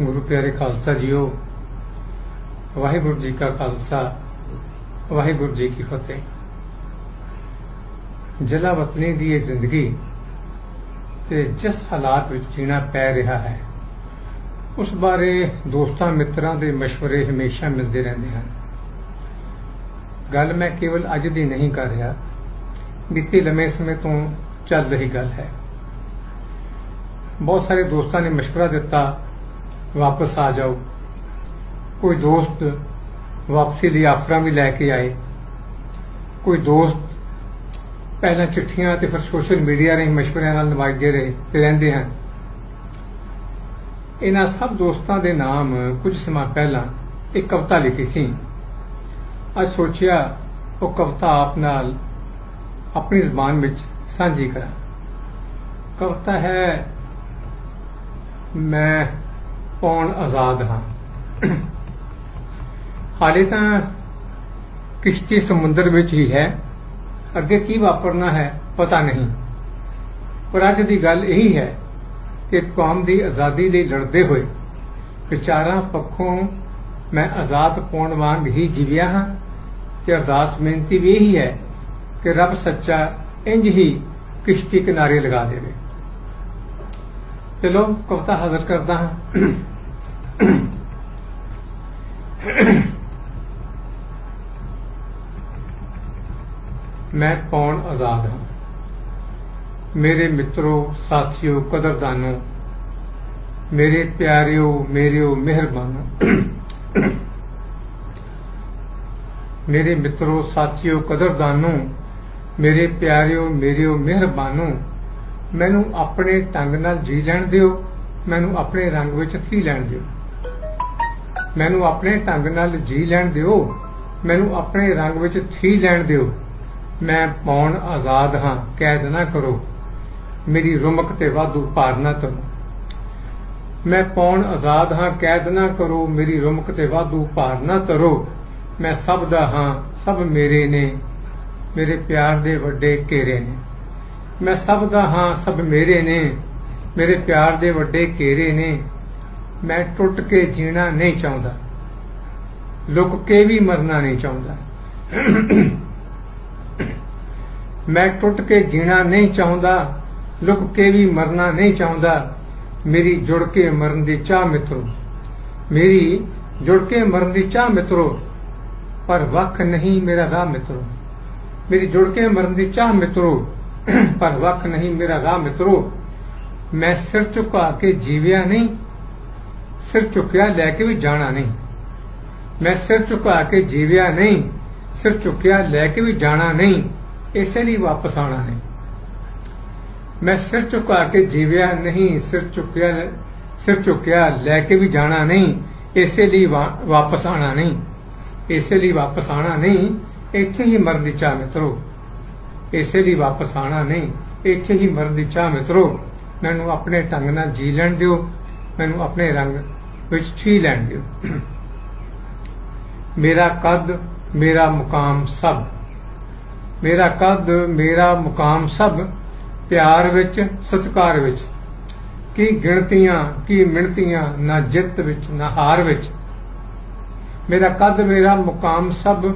ਗੁਰੂ ਪਿਆਰੇ ਖਾਲਸਾ ਜੀਓ, ਵਾਹਿਗੁਰੂ ਜੀ ਕਾ ਖਾਲਸਾ, ਵਾਹਿਗੁਰੂ ਜੀ ਕੀ ਫਤਿਹ। ਜਲਾ ਵਤਨੀ ਦੀ ਇਹ ਜ਼ਿੰਦਗੀ ਤੇ ਜਿਸ ਹਾਲਾਤ ਵਿੱਚ ਜੀਣਾ ਪੈ ਰਿਹਾ ਹੈ, ਉਸ ਬਾਰੇ ਦੋਸਤਾਂ ਮਿੱਤਰਾਂ ਦੇ مشਵਰੇ ਹਮੇਸ਼ਾ ਮਿਲਦੇ ਰਹਿੰਦੇ ਹਨ। ਗੱਲ ਮੈਂ ਕੇਵਲ ਅੱਜ ਦੀ ਨਹੀਂ ਕਰ ਰਿਹਾ, ਬੀਤੇ ਲੰਮੇ ਸਮੇਂ ਤੋਂ ਚੱਲ ਰਹੀ ਗੱਲ ਹੈ। ਬਹੁਤ ਸਾਰੇ ਦੋਸਤਾਂ ਨੇ مشਵਰਾ ਦਿੱਤਾ ਵਾਪਸ ਆ ਜਾਓ। ਕੋਈ ਦੋਸਤ ਵਾਪਸੀ ਲਈ ਆਫਰਾਂ ਵੀ ਲੈ ਕੇ ਆਏ। ਕੋਈ ਦੋਸਤ ਪਹਿਲਾਂ ਚਿੱਠੀਆਂ ਤੇ ਫਿਰ ਸੋਸ਼ਲ ਮੀਡੀਆ ਰਾਹੀਂ مشਵਰਿਆਂ ਨਾਲ ਨਵਾਜਦੇ ਰਹੇ ਤੇ ਰਹਿੰਦੇ ਹਨ। ਇਹਨਾਂ ਸਭ ਦੋਸਤਾਂ ਦੇ ਨਾਮ ਕੁਝ ਸਮਾਂ ਪਹਿਲਾਂ ਇੱਕ ਕਵਿਤਾ ਲਿਖੀ ਸੀ। ਅੱਜ ਸੋਚਿਆ ਉਹ ਕਵਿਤਾ ਆਪ ਨਾਲ ਆਪਣੀ ਜ਼ੁਬਾਨ ਵਿੱਚ ਸਾਂਝੀ ਕਰਾਂ। ਕਵਿਤਾ ਹੈ, ਮੈਂ ਪੌਣ ਆਜ਼ਾਦ ਹਾਂ ਹਾਲੇ ਤਾਂ ਕਿਸ਼ਤੀ ਸਮੁੰਦਰ ਵਿੱਚ ਹੀ ਹੈ। ਅੱਗੇ ਕੀ ਵਾਪਰਨਾ ਹੈ, ਪਤਾ ਨਹੀਂ। ਪਰ ਅੱਜ ਦੀ ਗੱਲ ਇਹੀ ਹੈ ਕਿ ਕੌਮ ਦੀ ਆਜ਼ਾਦੀ ਲਈ ਲੜਦੇ ਹੋਏ ਵਿਚਾਰਾਂ ਪੱਖੋਂ ਮੈਂ ਆਜ਼ਾਦ ਪਾਉਣ ਵਾਂਗ ਹੀ ਜੀਵਿਆ ਹਾਂ ਤੇ ਅਰਦਾਸ ਬੇਨਤੀ ਵੀ ਇਹੀ ਹੈ ਕਿ ਰੱਬ ਸੱਚਾ ਇੰਜ ਹੀ ਕਿਸ਼ਤੀ ਕਿਨਾਰੇ ਲਗਾ ਦੇਵੇ। ਚਲੋ ਕਵਿਤਾ ਹਾਜ਼ਰ ਕਰਦਾ ਹਾਂ। ਮੈਂ ਪੌਣ ਆਜ਼ਾਦ ਹਾਂ? ਮੇਰੇ ਮਿੱਤਰੋ, ਸਾਥੀਓ, ਕਦਰਦਾਨੋ, ਮੇਰੇ ਪਿਆਰਿਓ, ਮੇਰਿਓ, ਮਿਹਰਬਾਨੋ। ਮੇਰੇ ਮਿੱਤਰੋ, ਸਾਥੀਓ, ਕਦਰਦਾਨੋ, ਮੇਰੇ ਪਿਆਰਿਓ, ਮੇਰਿਓ, ਮਿਹਰਬਾਨੋ, ਮੈਨੂੰ ਆਪਣੇ ਢੰਗ ਨਾਲ ਜੀ ਲੈਣ ਦਿਓ, ਮੈਨੂੰ ਆਪਣੇ ਰੰਗ ਵਿੱਚ ਥੀ ਲੈਣ ਦਿਓ। ਮੈਨੂੰ ਆਪਣੇ ਢੰਗ ਨਾਲ ਜੀ ਲੈਣ ਦਿਓ। ਮੈਨੂੰ ਆਪਣੇ ਰੰਗ ਵਿੱਚ ਥੀ ਲੈਣ ਦਿਓ। ਮੈਂ ਪੌਣ ਆਜ਼ਾਦ ਹਾਂ, ਕੈਦ ਨਾ ਕਰੋ। ਮੇਰੀ ਰੁਮਕ ਤੇ ਵਾਧੂ ਭਾਰ ਨਾ ਕਰੋ ਮੈਂ ਪੌਣ ਆਜ਼ਾਦ ਹਾਂ, ਕੈਦ ਨਾ ਕਰੋ। ਮੇਰੀ ਰੁਮਕ ਤੇ ਵਾਧੂ ਭਾਰ ਨਾ ਤਰੋ। ਮੈਂ ਸਭ ਦਾ ਹਾਂ, ਸਭ ਮੇਰੇ ਨੇ। ਮੇਰੇ ਪਿਆਰ ਦੇ ਵੱਡੇ ਘੇਰੇ ਨੇ। ਮੈਂ ਸਭ ਦਾ ਹਾਂ, ਸਭ ਮੇਰੇ ਨੇ। ਮੇਰੇ ਪਿਆਰ ਦੇ ਵੱਡੇ ਘੇਰੇ ਨੇ। ਮੈਂ ਟੁੱਟ ਕੇ ਜੀਣਾ ਨਹੀਂ ਚਾਹੁੰਦਾ। ਲੁਕ ਕੇ ਵੀ ਮਰਨਾ ਨਹੀਂ ਚਾਹੁੰਦਾ। ਮੈਂ ਟੁੱਟ ਕੇ ਜੀਣਾ ਨਹੀਂ ਚਾਹੁੰਦਾ, ਲੁਕ ਕੇ ਵੀ ਮਰਨਾ ਨਹੀਂ ਚਾਹੁੰਦਾ। ਮੇਰੀ ਜੁੜ ਕੇ ਮਰਨ ਦੀ ਚਾਹ ਮਿੱਤਰੋ, ਮੇਰੀ ਜੁੜ ਕੇ ਮਰਨ ਦੀ ਚਾਹ ਮਿੱਤਰੋ, ਪਰ ਵੱਖ ਨਹੀਂ ਮੇਰਾ ਰਾਹ ਮਿੱਤਰੋ। ਮੇਰੀ ਜੁੜ ਕੇ ਮਰਨ ਦੀ ਚਾਹ ਮਿੱਤਰੋ, ਪਰ ਵੱਖ ਨਹੀਂ ਮੇਰਾ ਰਾਹ ਮਿੱਤਰੋ। ਮੈਂ ਸਿਰ ਝੁਕਾ ਕੇ ਜੀਵਿਆ ਨਹੀਂ ਸਿਰ ਝੁਕਿਆ ਲੈ ਕੇ ਵੀ ਜਾਣਾ ਨਹੀਂ। ਮੈਂ ਸਿਰ ਝੁਕਾ ਕੇ ਜੀਵਿਆ ਨਹੀਂ, ਸਿਰ ਝੁਕਿਆ ਲੈ ਕੇ ਵੀ ਜਾਣਾ ਨਹੀਂ, ਇਸੇ ਲਈ ਵਾਪਸ ਆਣਾ ਨਹੀਂ। ਮੈਂ ਸਿਰ ਝੁਕਾ ਕੇ ਜੀਵਿਆ ਨਹੀਂ, ਸਿਰ ਝੁਕਿਆ ਸਿਰ ਝੁਕਿਆ ਲੈ ਕੇ ਵੀ ਜਾਣਾ ਨਹੀਂ, ਇਸੇ ਲਈ ਵਾਪਸ ਆਣਾ ਨਹੀਂ। ਇਸੇ ਲਈ ਵਾਪਸ ਆਣਾ ਨਹੀਂ, ਇੱਥੇ ਹੀ ਮਰਨ ਦੀ ਚਾਹ ਮਿੱਤਰੋ। ਇਸੇ ਲਈ ਵਾਪਸ ਆਣਾ ਨਹੀਂ, ਇੱਥੇ ਹੀ ਮਰਨ ਦੀ ਚਾਹ ਮਿੱਤਰੋ। ਮੈਨੂੰ ਆਪਣੇ ਢੰਗ ਨਾਲ ਜੀ ਲੈਣ ਦਿਓ, ਮੈਨੂੰ ਆਪਣੇ ਰੰਗ ਵਿੱਚ ਛੀ ਲੈਣ ਦਿਓ। ਮੇਰਾ ਕੱਦ, ਮੇਰਾ ਮੁਕਾਮ ਸਭ। ਮੇਰਾ ਕੱਦ, ਮੇਰਾ ਮੁਕਾਮ ਸਭ, ਪਿਆਰ ਵਿੱਚ, ਸਤਕਾਰ ਵਿੱਚ। ਕੀ ਗਿਣਤੀਆਂ, ਕੀ ਮਿਣਤੀਆਂ, ਨਾ ਜਿੱਤ ਵਿੱਚ, ਨਾ ਹਾਰ ਵਿੱਚ। ਮੇਰਾ ਕੱਦ, ਮੇਰਾ ਮੁਕਾਮ ਸਭ,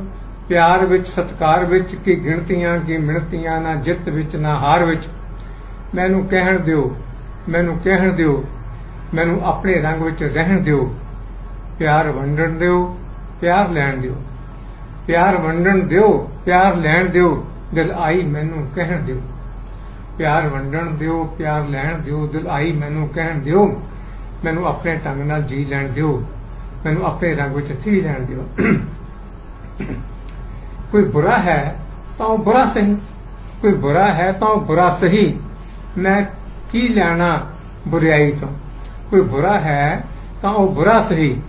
ਪਿਆਰ ਵਿੱਚ, ਸਤਕਾਰ ਵਿੱਚ। ਕੀ ਗਿਣਤੀਆਂ, ਕੀ ਮਿਣਤੀਆਂ, ਨਾ ਜਿੱਤ ਵਿੱਚ, ਨਾ ਹਾਰ ਵਿੱਚ। ਮੈਨੂੰ ਕਹਿਣ ਦਿਓ, ਮੈਨੂੰ ਕਹਿਣ ਦਿਓ ਮੈਨੂੰ ਆਪਣੇ ਰੰਗ ਵਿੱਚ ਰਹਿਣ ਦਿਓ। ਪਿਆਰ ਵੰਡਣ ਦਿਓ, ਪਿਆਰ ਲੈਣ ਦਿਓ। ਪਿਆਰ ਵੰਡਣ ਦਿਓ, ਪਿਆਰ ਲੈਣ ਦਿਓ। ਦਿਲ ਆਈ ਮੈਨੂੰ ਕਹਿਣ ਦਿਓ। ਪਿਆਰ ਵੰਡਣ ਦਿਓ, ਪਿਆਰ ਲੈਣ ਦਿਓ। ਦਿਲ ਆਈ ਮੈਨੂੰ ਕਹਿਣ ਦਿਓ। ਮੈਨੂੰ ਆਪਣੇ ਢੰਗ ਨਾਲ ਜੀ ਲੈਣ ਦਿਓ। ਮੈਨੂੰ ਆਪਣੇ ਰੰਗ ਵਿੱਚ ਥੀ ਲੈਣ ਦਿਓ। ਕੋਈ ਬੁਰਾ ਹੈ ਤਾਂ ਉਹ ਬੁਰਾ ਸਹੀ। ਕੋਈ ਬੁਰਾ ਹੈ ਤਾਂ ਉਹ ਬੁਰਾ ਸਹੀ। ਮੈਂ ਕੀ ਲੈਣਾ ਬੁਰਾਈ ਤੋਂ? ਕੋਈ ਬੁਰਾ ਹੈ ਤਾਂ ਉਹ ਬੁਰਾ ਸਹੀ।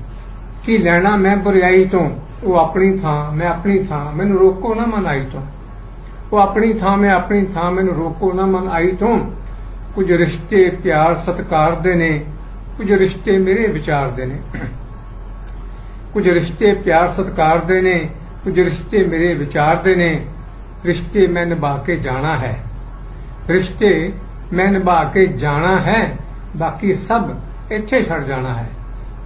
ਕਿ ਲੈਣਾ ਮੈਂ ਬੁਰਾਈ ਤੋਂ? ਉਹ ਆਪਣੀ ਥਾਂ, ਮੈਂ ਆਪਣੀ ਥਾਂ, ਮੈਨੂੰ ਰੋਕੋ ਨਾ ਮਨ ਆਈ ਤੋਂ। ਉਹ ਆਪਣੀ ਥਾਂ, ਮੈਂ ਆਪਣੀ ਥਾਂ, ਮੈਨੂੰ ਰੋਕੋ ਨਾ ਮਨ ਆਈ ਤੋਂ। ਕੁਝ ਰਿਸ਼ਤੇ ਪਿਆਰ ਸਤਕਾਰ ਦੇ ਨੇ, ਕੁਝ ਰਿਸ਼ਤੇ ਮੇਰੇ ਵਿਚਾਰ ਦੇ ਨੇ। ਕੁਝ ਰਿਸ਼ਤੇ ਪਿਆਰ ਸਤਕਾਰ ਦੇ ਨੇ, ਕੁਝ ਰਿਸ਼ਤੇ ਮੇਰੇ ਵਿਚਾਰ ਦੇ ਨੇ। ਰਿਸ਼ਤੇ ਮੈਂ ਨਿਭਾ ਕੇ ਜਾਣਾ ਹੈ। ਰਿਸ਼ਤੇ ਮੈਂ ਨਿਭਾ ਕੇ ਜਾਣਾ ਹੈ। ਬਾਕੀ ਸਭ ਇੱਥੇ ਛੱਡ ਜਾਣਾ ਹੈ।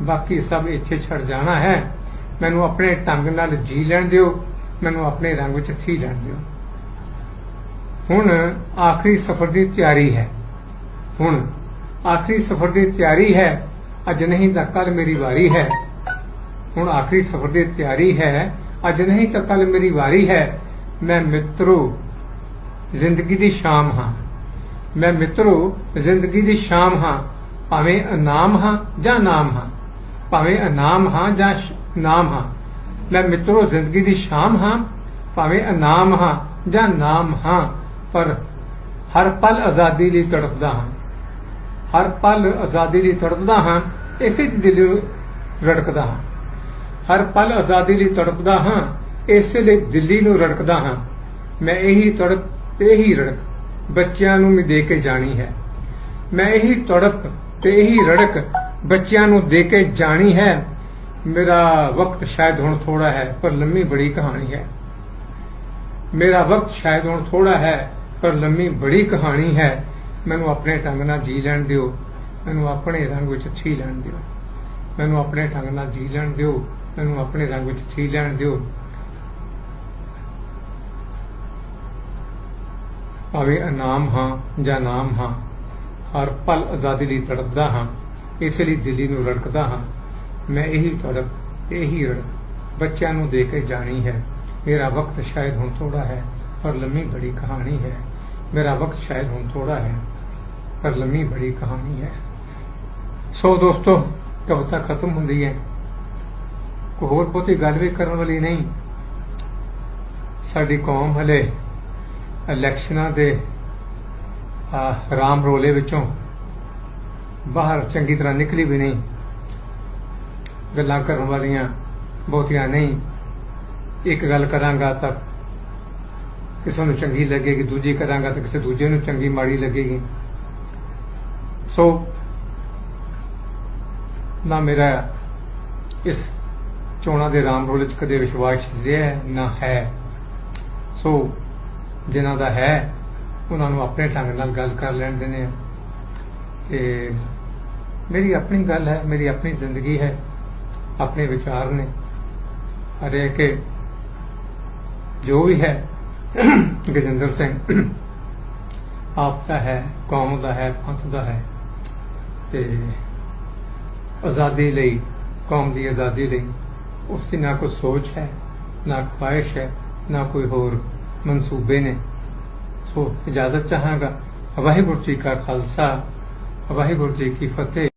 ਬਾਕੀ ਸਭ ਇੱਥੇ ਛੱਡ ਜਾਣਾ ਹੈ। ਮੈਨੂੰ ਆਪਣੇ ਢੰਗ ਨਾਲ ਜੀ ਲੈਣ ਦਿਓ। ਮੈਨੂੰ ਆਪਣੇ ਰੰਗ ਵਿੱਚ ਥੀ ਲੈਣ ਦਿਓ। ਹੁਣ ਆਖਰੀ ਸਫ਼ਰ ਦੀ ਤਿਆਰੀ ਹੈ। ਹੁਣ ਆਖਰੀ ਸਫ਼ਰ ਦੀ ਤਿਆਰੀ ਹੈ। ਅੱਜ ਨਹੀਂ ਤਾਂ ਕੱਲ ਮੇਰੀ ਵਾਰੀ ਹੈ। ਹੁਣ ਆਖਰੀ ਸਫ਼ਰ ਦੀ ਤਿਆਰੀ ਹੈ। ਅੱਜ ਨਹੀਂ ਤਾਂ ਕੱਲ ਮੇਰੀ ਵਾਰੀ ਹੈ। ਮੈਂ ਮਿੱਤਰੋ, ਜ਼ਿੰਦਗੀ ਦੀ ਸ਼ਾਮ ਹਾਂ। ਮੈਂ ਮਿੱਤਰੋ, ਜ਼ਿੰਦਗੀ ਦੀ ਸ਼ਾਮ ਹਾਂ। ਭਾਵੇਂ ਅਨਾਮ ਹਾਂ ਜਾਂ ਨਾਮ ਹਾਂ, ਭਾਵੇਂ ਇਨਾਮ ਹਾਂ ਜਾਂ ਨਾਮ ਹਾਂ। ਮੈਂ ਮਿੱਤਰੋ, ਜ਼ਿੰਦਗੀ ਦੀ ਸ਼ਾਮ ਹਾਂ, ਭਾਵੇਂ ਇਨਾਮ ਹਾਂ ਜਾਂ ਨਾਮ ਹਾਂ, ਪਰ ਹਰ ਪਲ ਆਜ਼ਾਦੀ ਲਈ ਤੜਪਦਾ ਹਾਂ। ਹਰ ਪਲ ਆਜ਼ਾਦੀ ਲਈ ਤੜਪਦਾ ਹਾਂ, ਇਸੇ ਦੀ ਦਿਲ ਰੜਕਦਾ ਹਾਂ। ਹਰ ਪਲ ਆਜ਼ਾਦੀ ਲਈ ਤੜਪਦਾ ਹਾਂ, ਇਸੇ ਲਈ ਦਿੱਲੀ ਨੂੰ ਰੜਕਦਾ ਹਾਂ। ਮੈਂ ਇਹੀ ਤੜਪ ਤੇ ਇਹੀ ਰੜਕ, ਬੱਚਿਆਂ ਨੂੰ ਵੀ ਦੇ ਕੇ ਜਾਣੀ ਹੈ। ਮੈਂ ਇਹੀ ਤੜਪ ਤੇ ਇਹੀ ਰੜਕ ਬੱਚਿਆਂ ਨੂੰ ਦੇ ਕੇ ਜਾਣੀ ਹੈ। ਮੇਰਾ ਵਕਤ ਸ਼ਾਇਦ ਹੁਣ ਥੋੜਾ ਹੈ, ਪਰ ਲੰਮੀ ਬੜੀ ਕਹਾਣੀ ਹੈ। ਮੇਰਾ ਵਕਤ ਸ਼ਾਇਦ ਹੁਣ ਥੋੜਾ ਹੈ, ਪਰ ਲੰਮੀ ਬੜੀ ਕਹਾਣੀ ਹੈ। ਮੈਨੂੰ ਆਪਣੇ ਢੰਗ ਨਾਲ ਜੀ ਲੈਣ ਦਿਓ। ਮੈਨੂੰ ਆਪਣੇ ਰੰਗ ਵਿੱਚ ਛੀ ਲੈਣ ਦਿਓ। ਮੈਨੂੰ ਆਪਣੇ ਢੰਗ ਨਾਲ ਜੀ ਲੈਣ ਦਿਓ। ਮੈਨੂੰ ਆਪਣੇ ਰੰਗ ਵਿੱਚ ਛੀ ਲੈਣ ਦਿਓ। ਭਾਵੇਂ ਅਨਾਮ ਹਾਂ ਜਾਂ ਨਾਮ ਹਾਂ ਹਰ ਪਲ ਆਜ਼ਾਦੀ ਲਈ ਤੜਪਦਾ ਹਾਂ, ਇਸ ਲਈ ਦਿੱਲੀ ਨੂੰ ਰੜਕਦਾ ਹਾਂ। ਮੈਂ ਇਹੀ ਤੜਪ, ਇਹੀ ਰੜਕ ਬੱਚਿਆਂ ਨੂੰ ਦੇ ਕੇ ਜਾਣੀ ਹੈ। ਮੇਰਾ ਵਕਤ ਸ਼ਾਇਦ ਹੁਣ ਥੋੜਾ ਹੈ, ਪਰ ਲੰਮੀ ਬੜੀ ਕਹਾਣੀ ਹੈ। ਮੇਰਾ ਵਕਤ ਸ਼ਾਇਦ ਹੁਣ ਥੋੜਾ ਹੈ, ਪਰ ਲੰਮੀ ਬੜੀ ਕਹਾਣੀ ਹੈ। ਸੋ ਦੋਸਤੋ, ਕਵਿਤਾ ਖਤਮ ਹੁੰਦੀ ਹੈ। ਕੋਈ ਹੋਰ ਬਹੁਤੀ ਗੱਲ ਵੀ ਕਰਨ ਵਾਲੀ ਨਹੀਂ। ਸਾਡੀ ਕੌਮ ਹਲੇ ਇਲੈਕਸ਼ਨਾਂ ਦੇ ਰਾਮ ਰੋਲੇ ਵਿੱਚੋਂ ਬਾਹਰ ਚੰਗੀ ਤਰ੍ਹਾਂ ਨਿਕਲੀ ਵੀ ਨਹੀਂ। ਗੱਲਾਂ ਕਰਨ ਵਾਲੀਆਂ ਬਹੁਤੀਆਂ ਨਹੀਂ। ਇੱਕ ਗੱਲ ਕਰਾਂਗਾ ਤਾਂ ਕਿਸੇ ਨੂੰ ਚੰਗੀ ਲੱਗੇਗੀ, ਦੂਜੀ ਕਰਾਂਗਾ ਤਾਂ ਕਿਸੇ ਦੂਜੇ ਨੂੰ ਚੰਗੀ ਮਾੜੀ ਲੱਗੇਗੀ। ਸੋ ਨਾ ਮੇਰਾ ਇਸ ਚੋਣਾਂ ਦੇ ਰਾਮ ਰੋਲ ਚ ਕਦੇ ਵਿਸ਼ਵਾਸ ਰਿਹਾ ਨਾ ਹੈ। ਸੋ ਜਿਨ੍ਹਾਂ ਦਾ ਹੈ ਉਹਨਾਂ ਨੂੰ ਆਪਣੇ ਢੰਗ ਨਾਲ ਗੱਲ ਕਰ ਲੈਣ ਦਿੰਦੇ ਆ। ਤੇ ਮੇਰੀ ਆਪਣੀ ਗੱਲ ਹੈ, ਮੇਰੀ ਆਪਣੀ ਜ਼ਿੰਦਗੀ ਹੈ, ਆਪਣੇ ਵਿਚਾਰ ਨੇ। ਅਰੇ ਕਿ ਜੋ ਵੀ ਹੈ, ਗਜਿੰਦਰ ਸਿੰਘ, ਆਪ ਦਾ ਹੈ, ਕੌਮ ਦਾ ਹੈ, ਪੰਥ ਦਾ ਹੈ। ਤੇ ਆਜ਼ਾਦੀ ਲਈ, ਕੌਮ ਦੀ ਆਜ਼ਾਦੀ ਲਈ ਉਸ ਦੀ ਨਾ ਕੋਈ ਸੋਚ ਹੈ, ਨਾ ਖੁਆਇਸ਼ ਹੈ, ਨਾ ਕੋਈ ਹੋਰ ਮਨਸੂਬੇ ਨੇ। ਸੋ ਇਜਾਜ਼ਤ ਚਾਹਾਂਗਾ। ਵਾਹਿਗੁਰੂ ਜੀ ਕਾ ਖਾਲਸਾ ਵਾਹਿਗੁਰੂ ਜੀ ਕੀ ਫਤਿਹ।